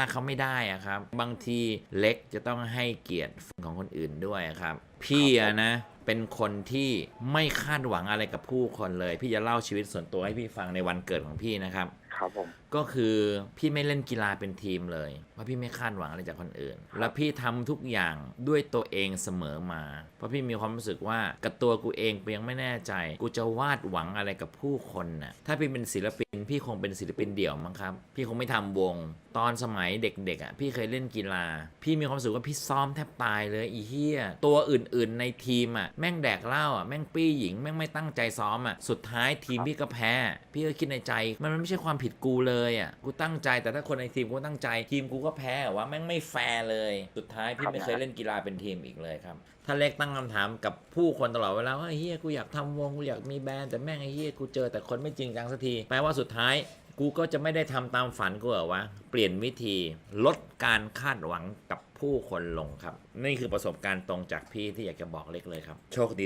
าเขาไม่ได้อะครับ บางทีเล็กจะต้องให้เกียรติของคนอื่นด้วยครับ พี่อะนะเป็นคนที่ไม่คาดหวังอะไรกับผู้คนเลย พี่จะเล่าชีวิตส่วนตัวให้พี่ฟังในวันเกิดของพี่นะครับ ครับผม ก็คือพี่ไม่เล่นกีฬาเป็นทีมเลยเพราะพี่ไม่คาดหวังอะไรจากคนอื่น แล้วพี่ทำทุกอย่างด้วยตัวเองเสมอมา เพราะพี่มีความรู้สึกว่ากับตัวกูเองกูยังไม่แน่ใจ กูจะวาดหวังอะไรกับผู้คนน่ะถ้าพี่เป็นศิลปิน พี่คงเป็นศิลปินเดี่ยวมั้งครับ พี่คงไม่ทำวง ตอนสมัยเด็กๆอะพี่เคยเล่นกีฬา พี่มีความรู้สึกว่าพี่ซ้อมแทบตายเลยอีเหี้ยตัวอื่นๆในทีมอะแม่งแดกเหล้าอะแม่งปี้หญิงแม่งไม่ตั้งใจซ้อมอะสุดท้ายทีมพี่ก็แพ้ พี่ก็คิดในใจ มันไม่ใช่ความผิดกูเลยอะกูตั้งใจแต่ถ้าคนในทีมกูตั้งใจทีมกูก็แพ้ว่าแม่งไม่แฟร์เลยสุดท้ายพี่ไม่เคยเล่นกีฬาเป็นทีมอีกเลยครับถ้าเล็กตั้งคำถามกับผู้คนตลอดเวลาว่าเฮียกูอยากทำวงกูอยากมีแบรนด์แต่แม่งไอ้เฮียกูเจอแต่คนไม่จริงจังสักทีแปลว่าสุดท้ายกูก็จะไม่ได้ทำตามฝันกูเหรอวะ เปลี่ยนวิธีลดการคาดหวังกับผู้คนลงครับ นี่คือประสบการณ์ตรงจากพี่ที่อยากจะบอกเล็กเลยครับ โชคดี